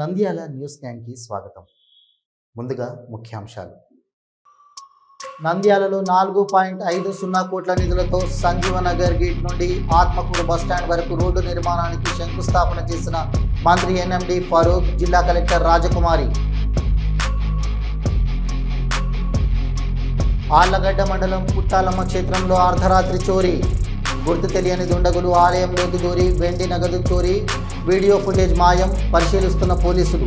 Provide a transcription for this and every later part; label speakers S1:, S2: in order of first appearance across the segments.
S1: Nandyal news గ్యాంగ్కి స్వాగతం. ముందుగా ముఖ్యాంశాలు. నంద్యాలలో నాలుగు పాయింట్ ఐదు సున్నా కోట్ల నిధులతో సంజీవనగర్ గేట్ నుండి ఆత్మకూరు బస్టాండ్ వరకు రోడ్డు నిర్మాణానికి శంకుస్థాపన చేసిన మంత్రి ఎన్ఎండి ఫరూక్ జిల్లా కలెక్టర్ రాజకుమారి. ఆళ్ళగడ్డ మండలం పుట్టాలమ్మ క్షేత్రంలో అర్ధరాత్రి చోరీ. గుర్తు తెలియని దుండగులు ఆలయంలోకి దూరి వెండి నగదు చోరీ వీడియో ఫుటేజ్ మాయం పరిశీలిస్తున్న పోలీసులు.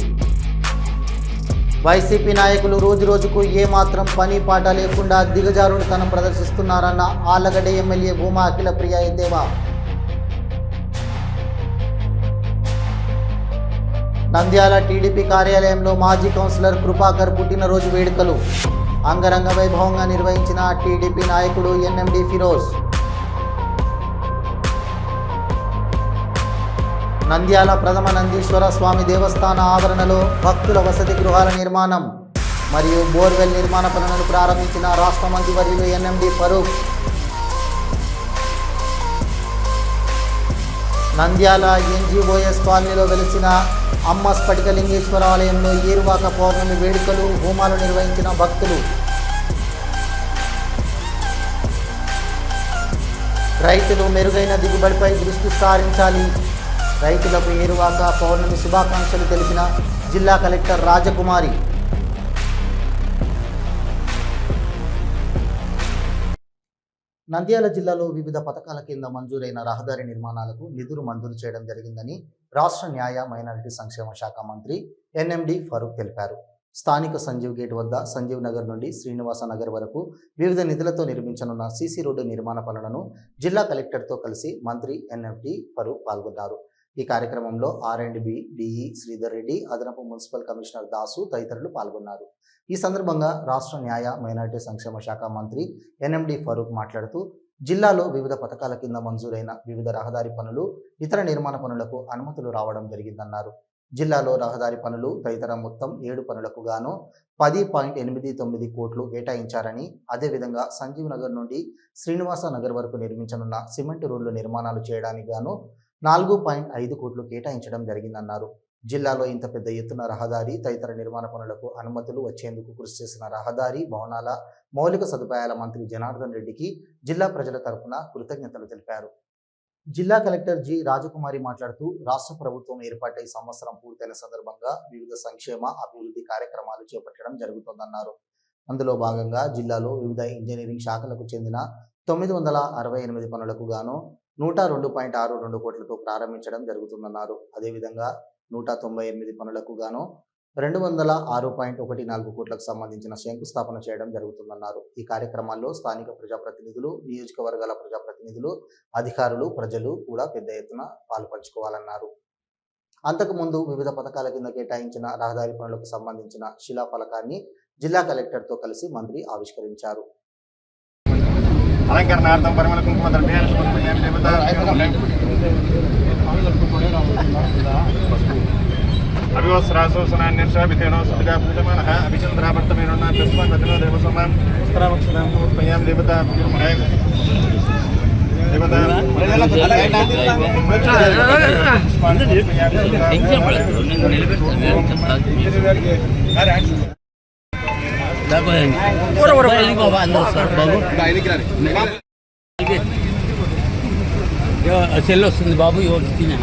S1: వైసీపీ నాయకులు రోజు రోజుకు ఏమాత్రం పని పాట లేకుండా దిగజారుడుతనం ప్రదర్శిస్తున్నారన్న ఆలగడ్డ ఎమ్మెల్యే భూమా అఖిల ప్రియ ఎద్దేవా. నంద్యాల టీడీపీ కార్యాలయంలో మాజీ కౌన్సిలర్ కృపాకర్ పుట్టినరోజు వేడుకలు. అంగరంగ వైభవంగా నిర్వహించిన టీడీపీ నాయకుడు ఎన్ఎండి ఫిరోజ్. నంద్యాల ప్రథమ నందీశ్వర స్వామి దేవస్థాన ఆవరణలో భక్తుల వసతి గృహాల నిర్మాణం మరియు బోర్వెల్ నిర్మాణ పనులను ప్రారంభించిన రాష్ట్ర మంత్రివర్యులు ఎన్ఎండి ఫరూక్. నంద్యాల ఎన్జిఓఎస్ కాలనీలో వెలిసిన అమ్మ స్ఫటికలింగేశ్వర ఆలయంలో ఈరువాక పౌర్ణమి వేడుకలు హోమాలు నిర్వహించిన భక్తులు. రైతులు మెరుగైన దిగుబడిపై దృష్టి సారించాలి. రైతులకు ఏరువాక పౌర్ణమి శుభాకాంక్షలు తెలిపిన జిల్లా కలెక్టర్ రాజకుమారి. నంద్యాల జిల్లాలో వివిధ పథకాల కింద మంజూరైన రహదారి నిర్మాణాలకు నిధులు మంజూరు చేయడం జరిగిందని రాష్ట్ర న్యాయ మైనారిటీ సంక్షేమ శాఖ మంత్రి ఎన్ఎండి ఫరూక్ తెలిపారు. స్థానిక సంజీవ్ గేట్ వద్ద సంజీవ్ నగర్ నుండి శ్రీనివాస నగర్ వరకు వివిధ నిధులతో నిర్మించనున్న సీసీ రోడ్డు నిర్మాణ పనులను జిల్లా కలెక్టర్తో కలిసి మంత్రి ఎన్ఎండి ఫరూక్ పాల్గొన్నారు. ఈ కార్యక్రమంలో R and B DE Sridhar Reddy అదనపు మున్సిపల్ కమిషనర్ దాసు తదితరులు పాల్గొన్నారు. ఈ సందర్భంగా రాష్ట్ర న్యాయ మైనారిటీ సంక్షేమ శాఖ మంత్రి ఎన్ఎండి ఫరూక్ మాట్లాడుతూ జిల్లాలో వివిధ పథకాల కింద మంజూరైన వివిధ రహదారి పనులు ఇతర నిర్మాణ పనులకు అనుమతులు రావడం జరిగిందన్నారు. జిల్లాలో రహదారి పనులు తదితర మొత్తం ఏడు పనులకు గాను పది పాయింట్ ఎనిమిది తొమ్మిది కోట్లు కేటాయించారని అదేవిధంగా సంజీవ్ నగర్ నుండి శ్రీనివాస నగర్ వరకు నిర్మించనున్న సిమెంట్ రోడ్లు నిర్మాణాలు చేయడానికి గాను నాలుగు పాయింట్ ఐదు కోట్లు కేటాయించడం జరిగిందన్నారు. జిల్లాలో ఇంత పెద్ద ఎత్తున రహదారి తదితర నిర్మాణ పనులకు అనుమతులు వచ్చేందుకు కృషి చేసిన రహదారి భవనాల మౌలిక సదుపాయాల మంత్రి జనార్దన్ రెడ్డికి జిల్లా ప్రజల తరపున కృతజ్ఞతలు తెలిపారు. జిల్లా కలెక్టర్ జి. రాజకుమారి మాట్లాడుతూ రాష్ట్ర ప్రభుత్వం ఏర్పాటై సంవత్సరం పూర్తయిన సందర్భంగా వివిధ సంక్షేమ అభివృద్ధి కార్యక్రమాలు చేపట్టడం జరుగుతోందన్నారు. అందులో భాగంగా జిల్లాలో వివిధ ఇంజనీరింగ్ శాఖలకు చెందిన తొమ్మిది వందల అరవై ఎనిమిది పనులకు గాను నూట రెండు పాయింట్ ఆరు రెండు కోట్లతో ప్రారంభించడం జరుగుతుందన్నారు. అదేవిధంగా నూట తొంభై ఎనిమిది పనులకు గాను రెండు వందల ఆరు పాయింట్ ఒకటి నాలుగు కోట్లకు సంబంధించిన శంకుస్థాపన చేయడం జరుగుతుందన్నారు. ఈ కార్యక్రమాల్లో స్థానిక ప్రజాప్రతినిధులు నియోజకవర్గాల ప్రజాప్రతినిధులు అధికారులు ప్రజలు కూడా పెద్ద ఎత్తున పాల్పంచుకోవాలన్నారు. అంతకుముందు వివిధ పథకాల కింద కేటాయించిన రహదారి పనులకు సంబంధించిన శిలాఫలకాన్ని జిల్లా కలెక్టర్తో కలిసి మంత్రి ఆవిష్కరించారు.
S2: అలంకరణార్థం పరిమళ కుంకుమ ద్రవ్యాన్ని సమర్పయామి దేవత అభివస్రాశోసనాన్యర్షాభితేనో సువిధా పూజమానః అభిచంద్రావర్తమేనున్నా తస్మాన్ వదినో దేవసమాన్ వస్త్రావక్షణాం సమర్పయామి దేవత దేవత
S3: సెల్ వస్తుంది బాబు ఎవరు తినా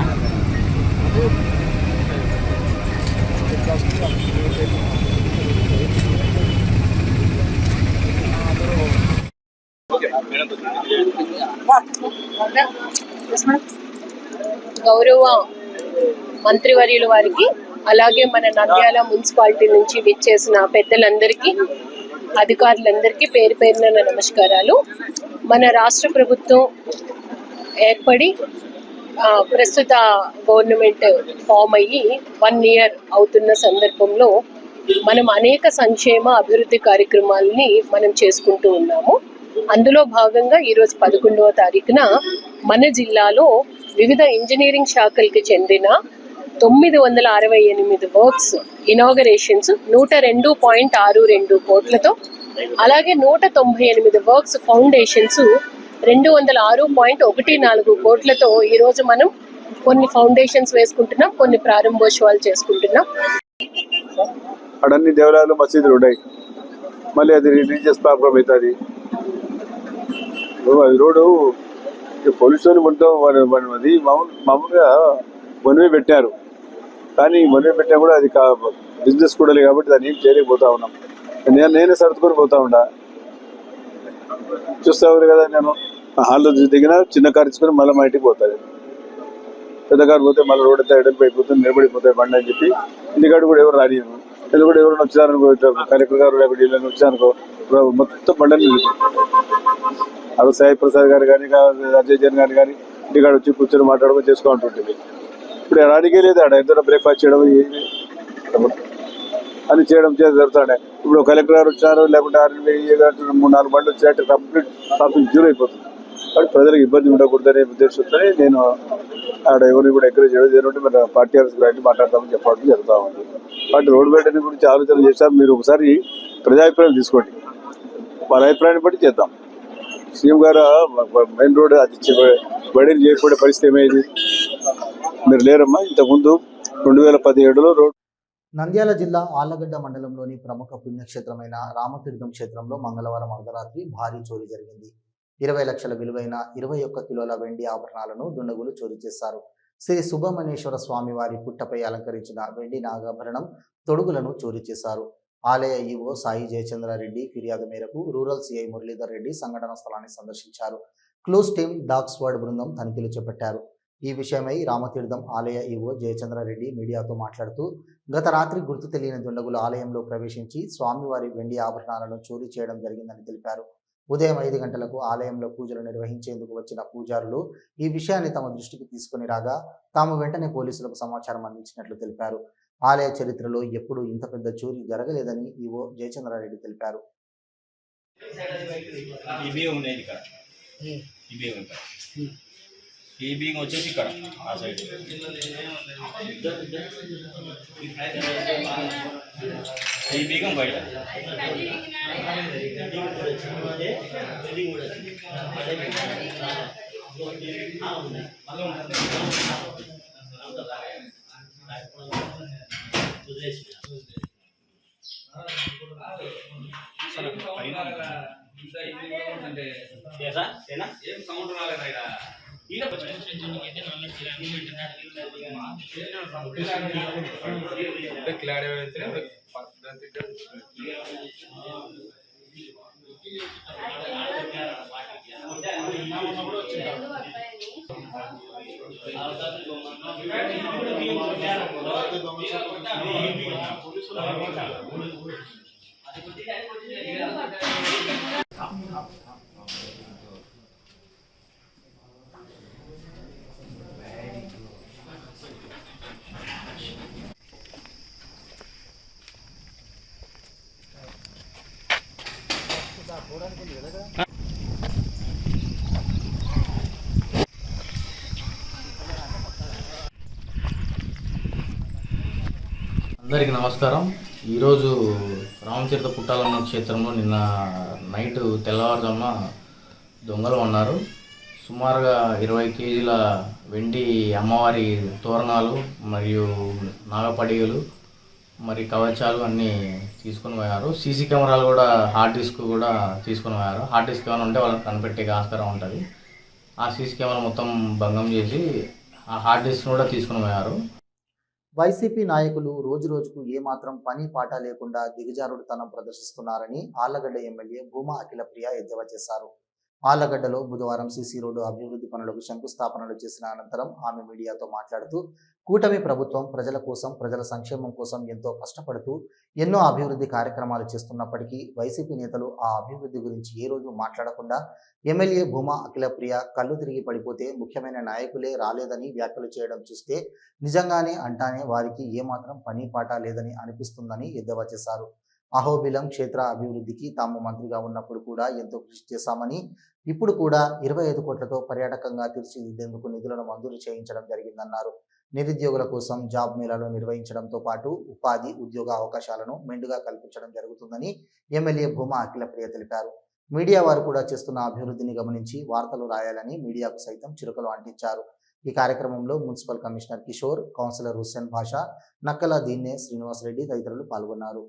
S4: గౌరవ మంత్రివర్యుల వారికి అలాగే మన నంద్యాల మున్సిపాలిటీ నుంచి విచ్చేసిన పెద్దలందరికీ అధికారులందరికీ పేరు పేరున నమస్కారాలు. మన రాష్ట్ర ప్రభుత్వం ఏర్పడి ప్రస్తుత గవర్నమెంట్ ఫామ్ అయ్యి వన్ ఇయర్ అవుతున్న సందర్భంలో మనం అనేక సంక్షేమ అభివృద్ధి కార్యక్రమాలని మనం చేసుకుంటూ ఉన్నాము. అందులో భాగంగా ఈరోజు పదకొండవ తారీఖున మన జిల్లాలో వివిధ ఇంజనీరింగ్ శాఖలకి చెందిన తొమ్మిది వందల అరవై ఎనిమిది వర్క్స్ ఇనాగరేషన్స్ నూట రెండు పాయింట్ ఆరు రెండు కోట్లతో అలాగే నూట తొంభై ఎనిమిది వర్క్స్ ఫౌండేషన్స్ రెండు వందల ఆరు పాయింట్ ఒకటి నాలుగు కోట్లతో ఈరోజు మనం కొన్ని ఫౌండేషన్స్ వేసుకుంటున్నాం కొన్ని ప్రారంభోత్సవాలు చేసుకుంటున్నాం.
S5: అడన్ని దేవాలయాలు మసీదులు ఉన్నాయి. మళ్ళీ అది రిలీజియస్ ప్రాబ్లం అవుతుంది. అది రోడ్డు పొల్యూషన్ వాళ్ళు ఉంటాం అది మామూలు మామూలుగా మనమే పెట్టారు. కానీ మనమే పెట్టినా కూడా అది బిజినెస్ కూడా లేదు కాబట్టి దాన్ని ఏం చేయలేకపోతా ఉన్నాం. నేను నేనే సర్దుకొని పోతా ఉండా. చూస్తావు కదా నేను. హాల్లో దిగిన చిన్న కారు ఇచ్చుకొని మళ్ళీ మా ఇంటికి పోతాను పెద్ద కారు పోతే మళ్ళీ రోడ్ అయితే ఎడలిపి అయిపోతుంది నిలబడిపోతాయి బండి అని చెప్పి. ఇంటికాడు కూడా ఎవరు రానియను కూడా ఎవరైనా వచ్చారనుకో కలెక్టర్ గారు లేకపోతే వీళ్ళని వచ్చారనుకో మొత్తం బండని అవి సాయి ప్రసాద్ గారు కానీ అజయ్ జన్ గారు కానీ ఇంటికాడ వచ్చి కూర్చొని మాట్లాడుకొని చేసుకుంటుంటుంది ఇప్పుడు రానికే లేదు ఆడ. ఎంత బ్రేక్ఫాస్ట్ చేయడం ఏమి అని చేయడం చేసి జరుగుతాడే ఇప్పుడు కలెక్టర్ గారు వచ్చారు లేకుంటే ఆర్మీ మూడు నాలుగు బండ్లు వచ్చాయంటే కంప్లీట్ ట్రాఫిక్ జీరో అయిపోతుంది. కాబట్టి ప్రజలకు ఇబ్బంది ఉండకూడదనే ఉద్దేశంతో నేను ఆడ ఎవరిని కూడా ఎంకరేజ్ చేయడం జరిగింది మన పార్టీ ఆఫీస్ రండి మాట్లాడతామని చెప్పడం జరుగుతూ ఉంది. కాబట్టి రోడ్ మెయింటెనెన్స్ గురించి ఆలోచన చేశారు మీరు ఒకసారి ప్రజాభిప్రాయం తీసుకోండి. వాళ్ళ అభిప్రాయాన్ని బట్టి చేద్దాం. సీఎం గారు మెయిన్ రోడ్ అది బడిని చేయకపోయే పరిస్థితి ఏమైంది? మీరు లేరమ్మా? ఇంతకుముందు రెండు వేల పదిహేడులో రోడ్
S1: నంద్యాల జిల్లా ఆళ్ళగడ్డ మండలంలోని ప్రముఖ పుణ్యక్షేత్రమైన రామతీర్థం క్షేత్రంలో మంగళవారం అర్ధరాత్రి భారీ చోరీ జరిగింది. ఇరవై లక్షల విలువైన ఇరవై ఒక్క కిలోల వెండి ఆభరణాలను దుండగులు చోరీ చేశారు. శ్రీ సుబ్రహ్మణ్యేశ్వర స్వామి వారి పుట్టపై అలంకరించిన వెండి నాగాభరణం తొడుగులను చోరీ చేశారు. ఆలయ ఈవో సాయి జయచంద్రారెడ్డి ఫిర్యాదు మేరకు రూరల్ సిఐ మురళీధర్ రెడ్డి సంఘటన స్థలాన్ని సందర్శించారు. క్లూస్ టీమ్ డాగ్ బృందం తనిఖీలు చేపట్టారు. ఈ విషయమై రామతీర్థం ఆలయ ఈవో జయచంద్రారెడ్డి మీడియాతో మాట్లాడుతూ గత రాత్రి గుర్తు తెలియని దుండగులు ఆలయంలో ప్రవేశించి స్వామివారి వెండి ఆభరణాలను చోరీ చేయడం జరిగిందని తెలిపారు. ఉదయం ఐదు గంటలకు ఆలయంలో పూజలు నిర్వహించేందుకు వచ్చిన పూజారులు ఈ విషయాన్ని తమ దృష్టికి తీసుకుని రాగా తాము వెంటనే పోలీసులకు సమాచారం అందించినట్లు తెలిపారు. ఆలయ చరిత్రలో ఎప్పుడూ ఇంత పెద్ద చోరీ జరగలేదని ఈవో జయచంద్రారెడ్డి తెలిపారు.
S6: ఈ బియ్యం ఉండేది ఇక్కడ ఈ బియ్యం ఇక్కడ ఈ బియ్యం వచ్చేసి ఇక్కడ ఆ సైడ్ ఈ బియ్యం బయట ఏం సౌండ్ రాలేదా ఇక్కడ ఈయన
S3: అందరికీ నమస్కారం. ఈరోజు రామచరిత పుట్టాలన్న క్షేత్రంలో నిన్న నైట్ తెల్లవారుజామున దొంగలు ఉన్నారు సుమారుగా ఇరవై కేజీల వెండి అమ్మవారి తోరణాలు మరియు నాగపడిగలు మరి కవచాలు అన్నీ తీసుకొని పోయారు. సీసీ కెమెరాలు కూడా హార్డ్ డిస్క్ కూడా తీసుకొని పోయారు. హార్డ్ డిస్క్ ఏమైనా ఉంటే వాళ్ళకి కనిపెట్టే ఆస్కారం ఉంటుంది. ఆ సీసీ కెమెరా మొత్తం భంగం చేసి ఆ హార్డ్ డిస్క్ కూడా తీసుకొని పోయారు.
S1: వైసీపీ నాయకులు రోజు రోజుకు ఏమాత్రం పని పాట లేకుండా దిగజారుడుతనం ప్రదర్శిస్తున్నారని ఆళ్ళగడ్డ ఎమ్మెల్యే భూమా అఖిలప్రియ ఎద్దేవా చేశారు. ఆళ్ళగడ్డలో బుధవారం సీసీ రోడ్డు అభివృద్ధి పనులకు శంకుస్థాపనలు చేసిన అనంతరం ఆమె మీడియాతో మాట్లాడుతూ కూటమి ప్రభుత్వం ప్రజల కోసం ప్రజల సంక్షేమం కోసం ఎంతో కష్టపడుతూ ఎన్నో అభివృద్ధి కార్యక్రమాలు చేస్తున్నప్పటికీ వైసీపీ నేతలు ఆ అభివృద్ధి గురించి ఏ రోజు మాట్లాడకుండా ఎమ్మెల్యే భూమా అఖిలప్రియ కళ్ళు తిరిగి పడిపోతే ముఖ్యమైన నాయకులే రాలేదని వ్యాఖ్యలు చేయడం చూస్తే నిజంగానే అంటానే వారికి ఏమాత్రం పని పాట లేదని అనిపిస్తుందని ఎద్దేవా చేశారు. అహోబిలం క్షేత్ర అభివృద్ధికి తాము మంత్రిగా ఉన్నప్పుడు కూడా ఎంతో కృషి చేశామని ఇప్పుడు కూడా ఇరవై ఐదు కోట్లతో పర్యాటకంగా తీర్చిదిద్దేందుకు నిధులను మంజూరు చేయించడం జరిగిందన్నారు. నిరుద్యోగుల కోసం జాబ్ మేళాలు నిర్వహించడంతో పాటు ఉపాధి ఉద్యోగ అవకాశాలను మెండుగా కల్పించడం జరుగుతుందని ఎమ్మెల్యే భూమా అఖిలప్రియ తెలిపారు. మీడియా వారు కూడా చేస్తున్న అభివృద్ధిని గమనించి వార్తలు రాయాలని మీడియాకు సైతం చిరుకలు అంటించారు. ఈ కార్యక్రమంలో municipal commissioner Kishore councillor Hussain Basha Nakkala దీన్నే శ్రీనివాసరెడ్డి తదితరులు పాల్గొన్నారు.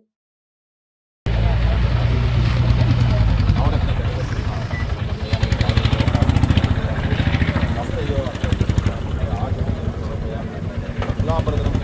S7: மகாபரதனம்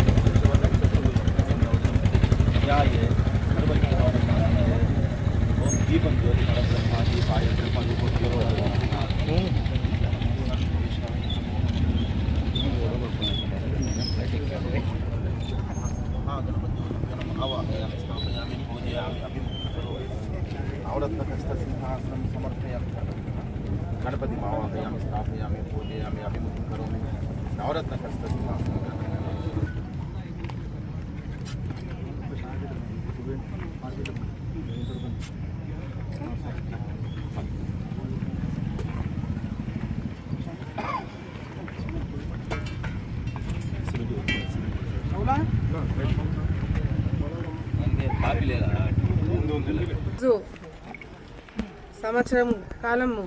S7: సంవత్సరం కాలము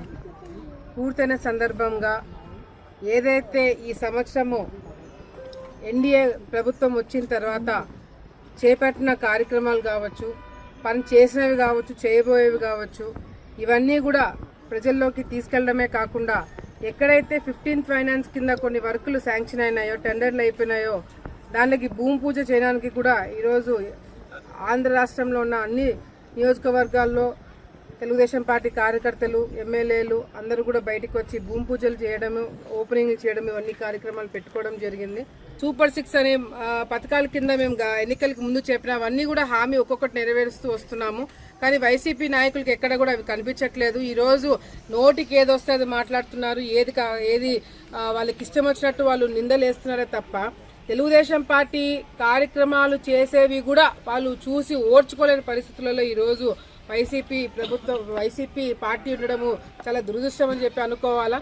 S7: పూర్తయిన సందర్భంగా ఏదైతే ఈ సంవత్సరము ఎన్డీఏ ప్రభుత్వం వచ్చిన తర్వాత చేపట్టిన కార్యక్రమాలు కావచ్చు పని చేసినవి కావచ్చు చేయబోయేవి కావచ్చు ఇవన్నీ కూడా ప్రజల్లోకి తీసుకెళ్ళడమే కాకుండా ఎక్కడైతే ఫిఫ్టీన్త్ ఫైనాన్స్ కింద కొన్ని వర్కులు శాంక్షన్ అయినాయో టెండర్లు అయిపోయినాయో దానికి భూమి పూజ చేయడానికి కూడా ఈరోజు ఆంధ్ర రాష్ట్రంలో ఉన్న అన్ని నియోజకవర్గాల్లో తెలుగుదేశం పార్టీ కార్యకర్తలు ఎమ్మెల్యేలు అందరూ కూడా బయటకు వచ్చి భూమి పూజలు చేయడము ఓపెనింగ్ చేయడం ఇవన్నీ కార్యక్రమాలు పెట్టుకోవడం జరిగింది. సూపర్ సిక్స్ అనే పథకాల కింద మేము ఎన్నికలకు ముందు చెప్పిన అవన్నీ కూడా హామీ ఒక్కొక్కటి నెరవేరుస్తూ వస్తున్నాము. కానీ వైసీపీ నాయకులకి ఎక్కడ కూడా అవి కనిపించట్లేదు. ఈరోజు నోటికి ఏది వస్తే అది మాట్లాడుతున్నారు. ఏది కా- ఏది వాళ్ళకి ఇష్టం వచ్చినట్టు వాళ్ళు నిందలేస్తున్నారే తప్ప తెలుగుదేశం పార్టీ కార్యక్రమాలు చేసేవి కూడా వాళ్ళు చూసి ఓర్చుకోలేని పరిస్థితులలో ఈరోజు వైసీపీ ప్రభుత్వం వైసీపీ పార్టీ ఉండడము చాలా దురదృష్టం అని చెప్పి అనుకోవాలా?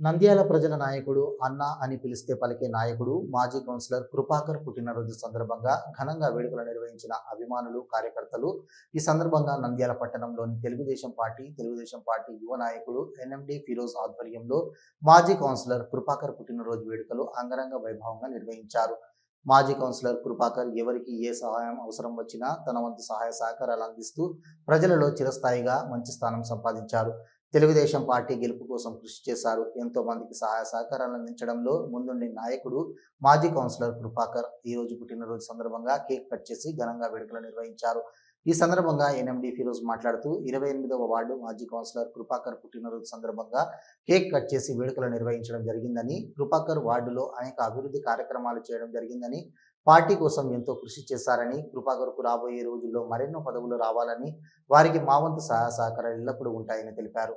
S1: నంద్యాల ప్రజల నాయకుడు అన్న అని పిలిస్తే పలికే నాయకుడు మాజీ కౌన్సిలర్ కృపాకర్ పుట్టినరోజు సందర్భంగా ఘనంగా వేడుకలు నిర్వహించిన అభిమానులు కార్యకర్తలు ఈ సందర్భంగా నంద్యాల పట్టణంలోని తెలుగుదేశం పార్టీ తెలుగుదేశం పార్టీ యువ నాయకుడు ఎన్ఎండి ఫిరోజ్ ఆధ్వర్యంలో మాజీ కౌన్సిలర్ కృపాకర్ పుట్టినరోజు వేడుకలు అంగరంగ వైభవంగా నిర్వహించారు. మాజీ కౌన్సిలర్ కృపాకర్ ఎవరికి ఏ సహాయం అవసరం వచ్చినా తన వంతు సహాయ సహకారాలు అందిస్తూ ప్రజలలో చిరస్థాయిగా మంచి స్థానం సంపాదించారు. తెలుగుదేశం పార్టీ గెలుపు కోసం కృషి చేశారు. ఎంతో మందికి సహాయ సహకారాలు అందించడంలో ముందుండి నాయకుడు మాజీ కౌన్సిలర్ కృపాకర్ ఈ రోజు పుట్టినరోజు సందర్భంగా కేక్ కట్ చేసి ఘనంగా వేడుకలు నిర్వహించారు. ఈ సందర్భంగా ఎన్ఎండి ఫిరోజ్ మాట్లాడుతూ ఇరవై ఎనిమిదవ వార్డు మాజీ కౌన్సిలర్ కృపాకర్ పుట్టినరోజు సందర్భంగా కేక్ కట్ చేసి వేడుకలు నిర్వహించడం జరిగిందని కృపాకర్ వార్డులో అనేక అభివృద్ధి కార్యక్రమాలు చేయడం జరిగిందని పార్టీ కోసం ఎంతో కృషి చేశారని కృపాకర్కు రాబోయే రోజుల్లో మరెన్నో పదవులు రావాలని వారికి మావంతు సహాయ సహకారాలు ఎల్లప్పుడూ ఉంటాయని తెలిపారు.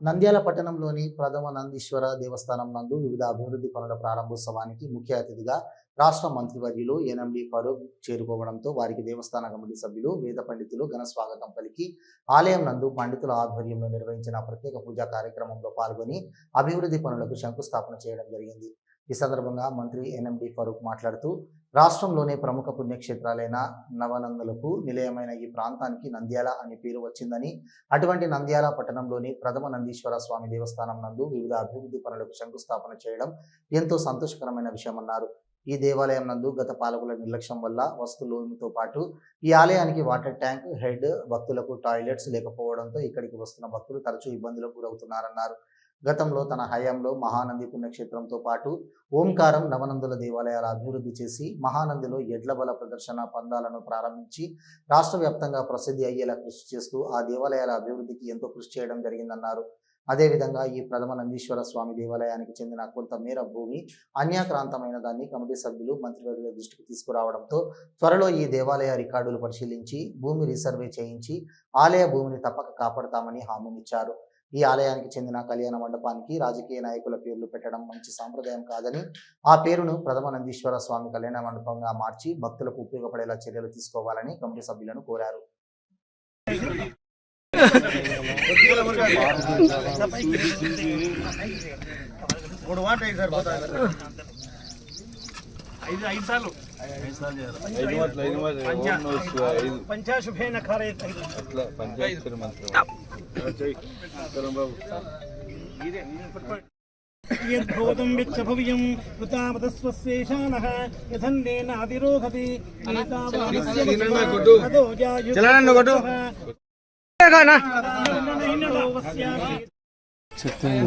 S1: నంద్యాల పట్టణంలోని ప్రథమ నందీశ్వర దేవస్థానం నందు వివిధ అభివృద్ధి పనుల ప్రారంభోత్సవానికి ముఖ్య అతిథిగా రాష్ట్ర మంత్రివర్యులు ఎన్ఎండి ఫరూక్ చేరుకోవడంతో వారికి దేవస్థాన కమిటీ సభ్యులు వేద పండితులు ఘన స్వాగతం పలికి ఆలయం నందు పండితుల ఆధ్వర్యంలో నిర్వహించిన ప్రత్యేక పూజా కార్యక్రమంలో పాల్గొని అభివృద్ధి పనులకు శంకుస్థాపన చేయడం జరిగింది. ఈ సందర్భంగా మంత్రి ఎన్ఎండి ఫరూక్ మాట్లాడుతూ రాష్ట్రంలోనే ప్రముఖ పుణ్యక్షేత్రాలైన నవనందలకు నిలయమైన ఈ ప్రాంతానికి నంద్యాల అనే పేరు వచ్చిందని అటువంటి నంద్యాల పట్టణంలోని ప్రథమ నందీశ్వర స్వామి దేవస్థానం నందు వివిధ అభివృద్ధి పనులకు శంకుస్థాపన చేయడం ఎంతో సంతోషకరమైన విషయమన్నారు. ఈ దేవాలయం నందు గత పాలకుల నిర్లక్ష్యం వల్ల వస్తువులతో పాటు ఈ ఆలయానికి వాటర్ ట్యాంక్ హెడ్ భక్తులకు టాయిలెట్స్ లేకపోవడంతో ఇక్కడికి వస్తున్న భక్తులు తరచూ ఇబ్బందులకు గురవుతున్నారన్నారు. గతంలో తన హయాంలో మహానంది పుణ్యక్షేత్రంతో పాటు ఓంకారం నవనందుల దేవాలయాల అభివృద్ధి చేసి మహానందిలో ఎడ్ల బల ప్రదర్శన పందాలను ప్రారంభించి రాష్ట్ర వ్యాప్తంగా ప్రసిద్ధి అయ్యేలా కృషి చేస్తూ ఆ దేవాలయాల అభివృద్ధికి ఎంతో కృషి చేయడం జరిగిందన్నారు. అదేవిధంగా ఈ ప్రథమ నందీశ్వర స్వామి దేవాలయానికి చెందిన కొంతమేర భూమి అన్యాక్రాంతమైన దాన్ని కమిటీ సభ్యులు మంత్రివర్యుల దృష్టికి తీసుకురావడంతో త్వరలో ఈ దేవాలయ రికార్డులు పరిశీలించి భూమి రీసర్వే చేయించి ఆలయ భూమిని తప్పక కాపాడతామని హామీనిచ్చారు ఈ ఆలయానికి చెందిన కళ్యాణ మండపానికి రాజకీయ నాయకుల పేర్లు పెట్టడం మంచి సాంప్రదాయం కాదని ఆ పేరును ప్రథమ నందీశ్వర స్వామి కళ్యాణ మండపంగా మార్చి భక్తులకు ఉపయోగపడేలా చర్యలు తీసుకోవాలని కమిటీ సభ్యులను కోరారు.
S8: పంచాశుభేన ఖారయత్
S5: పంచాయతీ మంత్రి
S8: యద్భూతంచ్చ భవ్యం కృతాపతస్వశేషానః యథన్నేన అతిరోధతి అదో జాయుడు చెప్తాను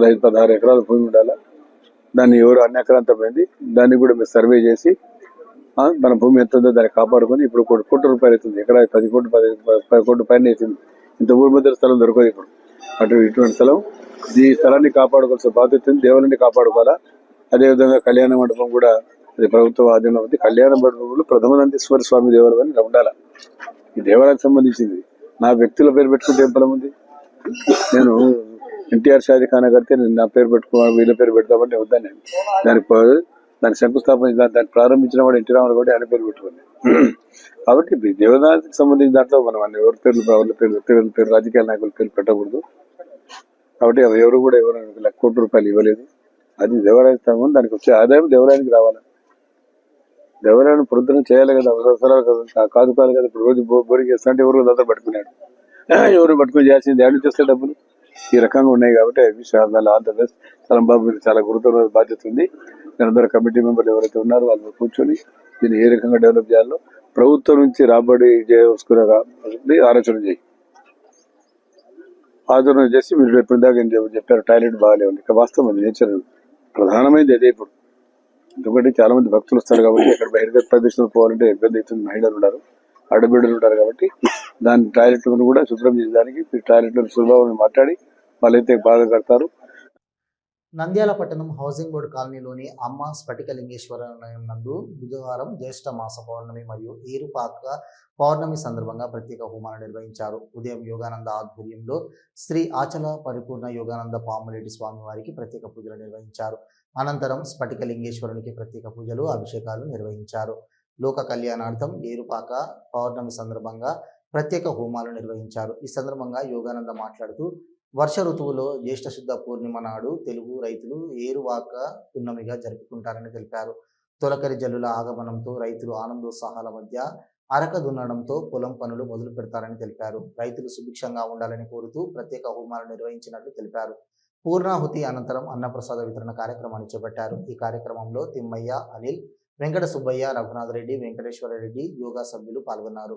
S5: పదహైదు పదహారు ఎకరాల భూమి ఉండాలి? దాన్ని ఎవరు అన్ని ఎకరాంత పోయింది దాన్ని కూడా మీరు సర్వే చేసి మన భూమి ఎంత ఉందో దాన్ని కాపాడుకొని ఇప్పుడు కోటి కోట్ల రూపాయలు అవుతుంది. ఎక్కడ పది కోట్లు పది పది కోట్ల పైన అవుతుంది. ఇంత ఊరి మధ్య స్థలం దొరకదు ఇప్పుడు. అటు ఇటువంటి స్థలం ఈ స్థలాన్ని కాపాడుకోవాల్సిన బాధ్యత ఉంది. దేవుని కాపాడుకోవాలా? అదేవిధంగా కళ్యాణ మండపం కూడా అది ప్రభుత్వ ఆధీనంలో ఉంది. కళ్యాణ మండపంలో ప్రథమ స్వామి దేవాలయం అని ఉండాలి? ఈ దేవాలయానికి సంబంధించింది. నా వ్యక్తుల పేరు పెట్టుకుంటే ఏం ఫలం ఉంది? నేను ఎన్టీఆర్ షాదీ కడితే నేను నా పేరు పెట్టుకో వీళ్ళ పేరు పెడతామంటే వద్దాను నేను దానికి దానికి శంకుస్థాపన దాన్ని ప్రారంభించిన వాడు ఎన్టీ రామారావు కూడా ఆయన పేరు పెట్టుకుంది కాబట్టి దేవదానికి సంబంధించిన దాంట్లో మనం అన్ని ఎవరి పేర్లు ఎవరి పేరు వ్యక్తిగత పేరు రాజకీయ నాయకుల పేరు పెట్టకూడదు. కాబట్టి అవి ఎవరు కూడా ఎవరు లక్ష కోట్ల రూపాయలు ఇవ్వలేదు. అది దేవాలయ స్థానం దానికి వచ్చే ఆదాయం దేవాలయానికి రావాలి. దేవరాయను ప్రొద్దున చేయాలి కదా అవసరాలు కదా కాదు కాదు కదా ఇప్పుడు రోజు బో- బోరింగ్ చేస్తా అంటే ఎవరు దాంతో పట్టుకున్నాడు ఎవరు పట్టుకుని చేయాల్సింది ఏడు చేస్తే డబ్బులు? ఈ రకంగా ఉన్నాయి కాబట్టి I wish all the best. చాలా బాబు మీరు చాలా గురుతర బాధ్యత ఉంది. అందరూ కమిటీ మెంబర్లు ఎవరైతే ఉన్నారో వాళ్ళు కూర్చొని దీన్ని ఏ రకంగా డెవలప్ చేయాలో ప్రభుత్వం నుంచి రాబడి చేసుకునే ఆలోచన చేయి. ఆలోచన చేసి మీరు ఎప్పటిదాకా దాకా చెప్పారు టాయిలెట్ బాగాలేదు ఇక వాస్తవం నేచర్ ప్రధానమైనది అదే ఇప్పుడు. ఎందుకంటే చాలా మంది భక్తులు వస్తారు కాబట్టి అక్కడ బహిర్గత ప్రదేశంలో పోవాలంటే ఇబ్బంది అవుతుంది. మహిళలు ఉన్నారు ఆడబిడ్డలు ఉంటారు కాబట్టి దాని టాయిలెట్లను కూడా శుభ్రం చేయడానికి టాయిలెట్లను మాట్లాడి వాళ్ళైతే బాధ కడతారు.
S1: నంద్యాల పట్టణం హౌసింగ్ బోర్డు కాలనీలోని అమ్మ స్ఫటికలింగేశ్వరాలయం నందు బుధవారం జ్యేష్ఠ మాస పౌర్ణమి మరియు ఏరుపాక పౌర్ణమి సందర్భంగా ప్రత్యేక హోమాలు నిర్వహించారు. ఉదయం యోగానంద ఆధ్వర్యంలో శ్రీ ఆచల పరిపూర్ణ యోగానంద పాములేటి స్వామి వారికి ప్రత్యేక పూజలు నిర్వహించారు. అనంతరం స్ఫటికలింగేశ్వరునికి ప్రత్యేక పూజలు అభిషేకాలు నిర్వహించారు. లోక కళ్యాణార్థం ఏరుపాక పౌర్ణమి సందర్భంగా ప్రత్యేక హోమాలు నిర్వహించారు. ఈ సందర్భంగా యోగానంద మాట్లాడుతూ వర్ష ఋతువులో జ్యేష్ఠ శుద్ధ పూర్ణిమ నాడు తెలుగు రైతులు ఏరువాక పున్నమిగా జరుపుకుంటారని తెలిపారు. తొలకరి జల్లుల ఆగమనంతో రైతులు ఆనందోత్సాహాల మధ్య అరక దున్నడంతో పొలం పనులు మొదలు పెడతారని తెలిపారు. రైతులు సుభిక్షంగా ఉండాలని కోరుతూ ప్రత్యేక హోమాలు నిర్వహించినట్లు తెలిపారు. పూర్ణాహుతి అనంతరం అన్నప్రసాద వితరణ కార్యక్రమాన్ని చేపట్టారు. ఈ కార్యక్రమంలో తిమ్మయ్య అనిల్ వెంకట సుబ్బయ్య రఘునాథ్ రెడ్డి వెంకటేశ్వర రెడ్డి యోగా సభ్యులు పాల్గొన్నారు.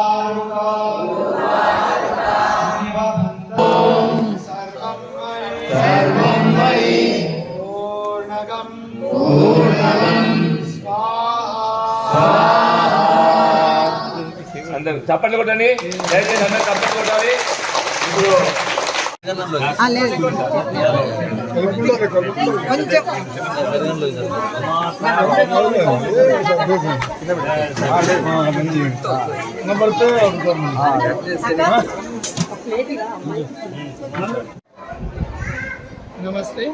S6: చప్పట్లు కొట్టండి. దయచేసి అందరు చప్పట్లు కొట్టాలి. ఇప్పుడు
S9: నమస్తే.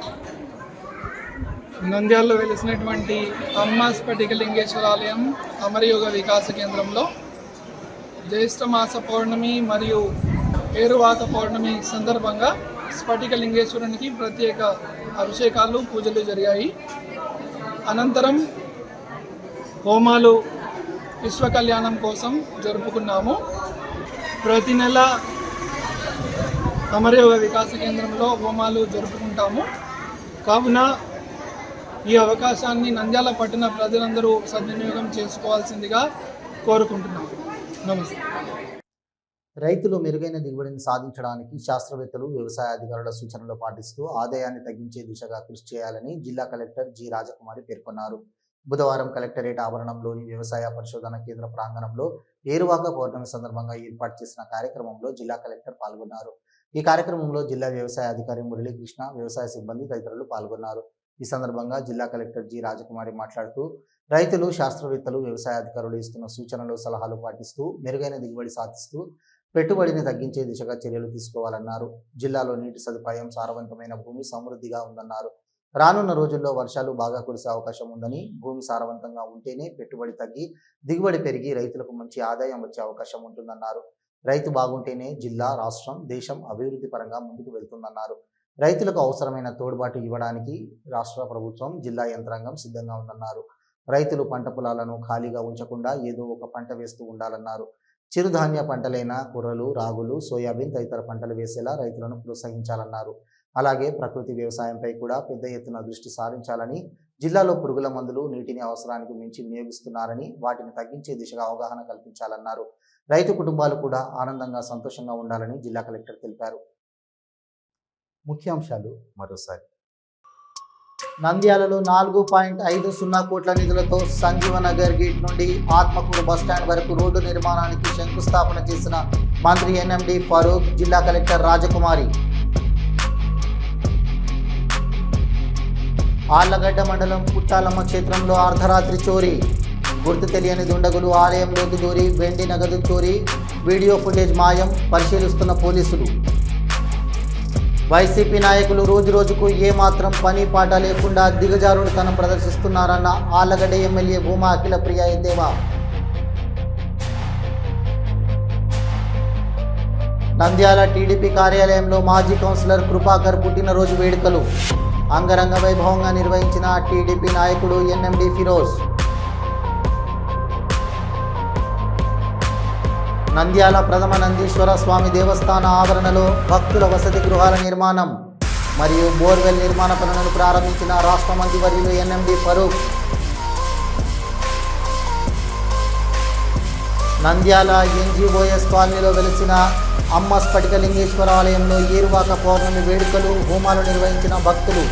S9: నంద్యాలలో వెలిసినటువంటి అమ్మ స్ఫటికలింగేశ్వర ఆలయం అమరయోగ వికాస కేంద్రంలో జ్యేష్ఠ మాస పౌర్ణమి మరియు ఏరువాత పౌర్ణమి సందర్భంగా స్ఫటిక లింగేశ్వరునికి ప్రత్యేక అభిషేకాలు పూజలు జరిగాయి. అనంతరం హోమాలు విశ్వ కళ్యాణం కోసం జరుపుకున్నాము. ప్రతి నెల అమరయోగ వికాస కేంద్రంలో హోమాలు జరుపుకుంటాము. కావున ఈ అవకాశాన్ని నంద్యాల పట్టణ ప్రజలందరూ సద్వినియోగం చేసుకోవాల్సిందిగా కోరుకుంటున్నాము. నమస్తే.
S1: రైతులు మెరుగైన దిగుబడిని సాధించడానికి శాస్త్రవేత్తలు వ్యవసాయ అధికారుల సూచనలు పాటిస్తూ ఆదాయాన్ని తగ్గించే దిశగా కృషి చేయాలని జిల్లా కలెక్టర్ జి. రాజకుమారి పేర్కొన్నారు. బుధవారం కలెక్టరేట్ ఆవరణంలోని వ్యవసాయ పరిశోధన కేంద్ర ప్రాంగణంలో ఏరువాక పౌర్ణమి సందర్భంగా ఏర్పాటు చేసిన కార్యక్రమంలో జిల్లా కలెక్టర్ పాల్గొన్నారు. ఈ కార్యక్రమంలో జిల్లా వ్యవసాయ అధికారి మురళీకృష్ణ వ్యవసాయ సిబ్బంది తదితరులు పాల్గొన్నారు. ఈ సందర్భంగా జిల్లా కలెక్టర్ జి. రాజకుమారి మాట్లాడుతూ రైతులు శాస్త్రవేత్తలు వ్యవసాయ అధికారులు ఇస్తున్న సూచనలు సలహాలు పాటిస్తూ మెరుగైన దిగుబడి సాధిస్తూ పెట్టుబడిని తగ్గించే దిశగా చర్యలు తీసుకోవాలన్నారు. జిల్లాలో నీటి సదుపాయం సారవంతమైన భూమి సమృద్ధిగా ఉందన్నారు. రానున్న రోజుల్లో వర్షాలు బాగా కురిసే అవకాశం ఉందని భూమి సారవంతంగా ఉంటేనే పెట్టుబడి తగ్గి దిగుబడి పెరిగి రైతులకు మంచి ఆదాయం వచ్చే అవకాశం ఉంటుందన్నారు. రైతు బాగుంటేనే జిల్లా రాష్ట్రం దేశం అభివృద్ధి పరంగా ముందుకు వెళ్తుందన్నారు. రైతులకు అవసరమైన తోడ్పాటు ఇవ్వడానికి రాష్ట్ర ప్రభుత్వం జిల్లా యంత్రాంగం సిద్ధంగా ఉందన్నారు. రైతులు పంట పొలాలను ఖాళీగా ఉంచకుండా ఏదో ఒక పంట వేస్తూ ఉండాలన్నారు. చిరుధాన్య పంటలైన కుర్రలు రాగులు సోయాబీన్ తదితర పంటలు వేసేలా రైతులను ప్రోత్సహించాలన్నారు. అలాగే ప్రకృతి వ్యవసాయంపై కూడా పెద్ద ఎత్తున దృష్టి సారించాలని జిల్లాలో పురుగుల మందులు నీటిని అవసరానికి మించి వినియోగిస్తున్నారని వాటిని తగ్గించే దిశగా అవగాహన కల్పించాలన్నారు. రైతు కుటుంబాలు కూడా ఆనందంగా సంతోషంగా ఉండాలని జిల్లా కలెక్టర్ తెలిపారు. ముఖ్యాంశాలు మరోసారి. నంద్యాలలో నాలుగు పాయింట్ ఐదు సున్నా కోట్ల నిధులతో సంజీవనగర్ గేట్ నుండి ఆత్మకూరు బస్టాండ్ వరకు రోడ్డు నిర్మాణానికి శంకుస్థాపన చేసిన మంత్రి ఎన్ఎండి ఫరూక్ జిల్లా కలెక్టర్ రాజకుమారి. ఆళ్ళగడ్డ మండలం పుట్టాలమ్మ క్షేత్రంలో అర్ధరాత్రి చోరీ. గుర్తు తెలియని దుండగులు ఆలయంలోకి దూరి వెండి నగదు చోరీ. వీడియో ఫుటేజ్ మాయం పరిశీలిస్తున్న పోలీసులు. వైసీపీ నాయకులు రోజు రోజుకు ఏమాత్రం పని పాట లేకుండా దిగజారుడుతనం ప్రదర్శిస్తున్నారన్న ఆలగడ్డ ఎమ్మెల్యే భూమా అఖిల ప్రియ ఎద్దేవా. నంద్యాల టీడీపీ కార్యాలయంలో మాజీ కౌన్సిలర్ కృపాకర్ పుట్టినరోజు వేడుకలు. అంగరంగ వైభవంగా నిర్వహించిన టీడీపీ నాయకుడు ఎన్ఎండి ఫిరోజ్. నంద్యాల ప్రథమ నందీశ్వర స్వామి దేవస్థాన ఆవరణలో భక్తుల వసతి గృహాల నిర్మాణం మరియు బోర్వెల్ నిర్మాణ పనులను ప్రారంభించిన రాష్ట్ర మంత్రివర్యులు ఎన్ఎండి ఫరూక్. నంద్యాల ఎన్జిఓఎస్ కాలనీలో వెలిసిన అమ్మ స్ఫటికలింగేశ్వర ఆలయంలో ఏరువాక పౌర్ణమి వేడుకలు హోమాలు నిర్వహించిన భక్తులు.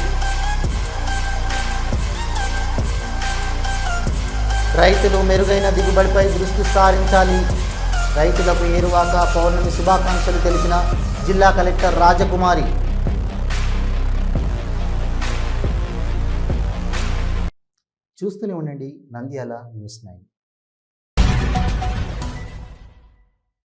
S1: రైతులు మెరుగైన దిగుబడిపై దృష్టి సారించాలి. రైతులకు ఏరువాక పౌర్ణమి శుభాకాంక్షలు తెలిపిన జిల్లా కలెక్టర్ రాజకుమారి. చూస్తూనే ఉండండి నంద్యాల న్యూస్ నైన్.